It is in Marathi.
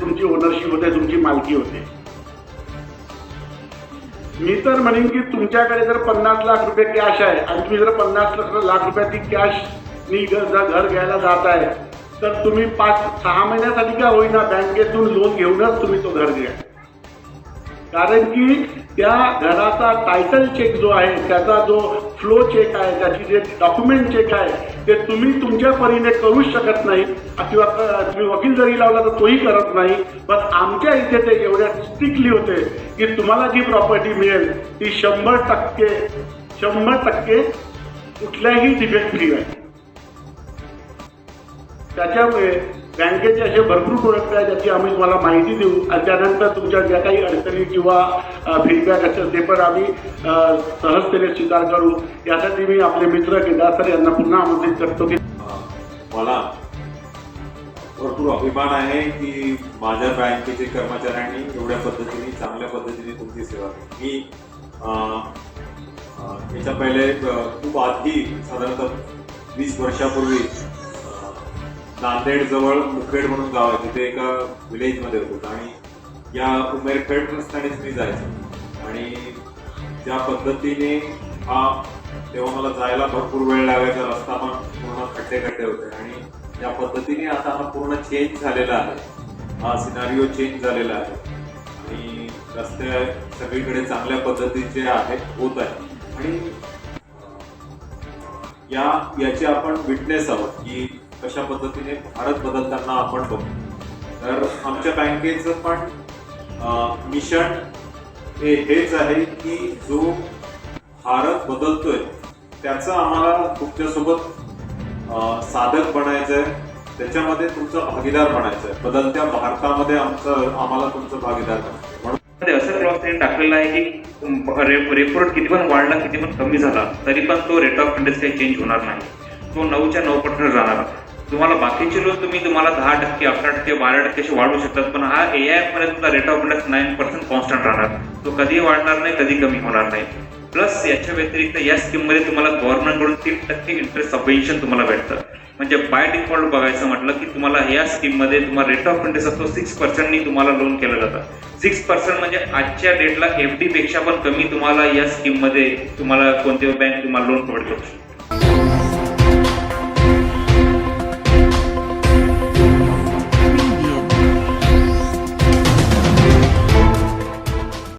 तुमची ओनरशिप होते तुमची मालकी होते. मी तर म्हणेन की तुमच्याकडे जर पन्नास लाख रुपये कॅश आहे आणि तुम्ही जर पन्नास लाख रुपयाची कॅश मी घर घ्यायला जात आहे तर तुम्ही पाच सहा महिन्यासाठी का होईना बँकेतून लोन घेऊनच तुम्ही तो घर घ्या. कारण की त्या घराचा टायटल चेक जो आहे त्याचा जो फ्लो चेक आहे त्याची जे डॉक्युमेंट चेक आहे ते तुम्ही तुमच्या परीने करूच शकत नाही. किंवा तुम्ही वकील जरी लावला तर तोही करत नाही. पण आमच्या इथे ते एवढ्या स्ट्रिक्टली होते की तुम्हाला जी प्रॉपर्टी मिळेल ती शंभर टक्के शंभर टक्के कुठल्याही डिफेक्ट फ्री आहे. त्याच्यामुळे बँकेचे असे भरपूर प्रोडक्ट आहेत ज्याची आम्ही तुम्हाला माहिती देऊ. आणि त्यानंतर तुमच्या ज्या काही अडचणी किंवा फीडबॅक असेल ते पण आम्ही सहजतेने स्वीकार करू. यासाठी मी आपले मित्र केदार सर यांना पुन्हा आमंत्रित करतो की मला भरपूर अभिमान आहे की माझ्या बँकेचे कर्मचाऱ्यांनी एवढ्या पद्धतीने चांगल्या पद्धतीने तुमची सेवा मी अं, याच्या पहिले खूप आधी साधारणतः वीस वर्षापूर्वी नांदेड जवळ मुखेड म्हणून गाव आहे. तिथे एका विलेजमध्ये होतो. आणि या उमेरखेड रस्त्यानेच मी जायचो. आणि ज्या पद्धतीने हा तेव्हा मला जायला भरपूर वेळ लागायचा. रस्ता पण पूर्ण खड्डे खड्डे होते. आणि या पद्धतीने आता हा पूर्ण चेंज झालेला आहे. हा सिनारिओ चेंज झालेला आहे. आणि रस्ते सगळीकडे चांगल्या पद्धतीचे आहेत होत आहे आणि या याचे आपण विटनेस आहोत की कशा पद्धतीने भारत बदलताना आपण बघतो तर आमच्या बँकेचं पण मिशन हे हेच आहे की जो भारत बदलतोय त्याचं आम्हाला तुमच्यासोबत साधक बनायचं आहे त्याच्यामध्ये तुमचा भागीदार बनायचं आहे बदलत्या भारतामध्ये आमचं आम्हाला तुमचं भागीदार बनायचं म्हणून असं क्लॉज त्यांनी टाकलेला आहे की रेपो रेट किती पण वाढला किती पण कमी झाला तरी पण तो रेट ऑफ इंटरेस्ट काही चेंज होणार नाही. तो नऊच्या नऊ पर्सेंट राहणार तुम्हाला बाकीचे लोक तुम्ही तुम्हाला दहा टक्के अकरा टक्के बारा टक्के असे वाढवू शकतात पण हा ए आयमध्ये rate of interest nine percent constant राहणार. तो कधीही वाढणार नाही कधी कमी होणार नाही. प्लस याच्या व्यतिरिक्त या स्कीममध्ये तुम्हाला गव्हर्नमेंटकडून तीन टक्के इंटरेस्ट सबवेन्शन तुम्हाला भेटतं. म्हणजे बाय डिफॉल्ट बघायचं म्हटलं की तुम्हाला या स्कीममध्ये तुम्हाला रेट ऑफ इंटरेस्ट असतो सिक्स पर्सेंटनी तुम्हाला लोन केलं जातं. सिक्स पर्सेंट म्हणजे आजच्या डेटला एफ डीपेक्षा पण कमी तुम्हाला या स्कीममध्ये तुम्हाला कोणती बँक तुम्हाला लोन प्रोव्हाइड करू शकते.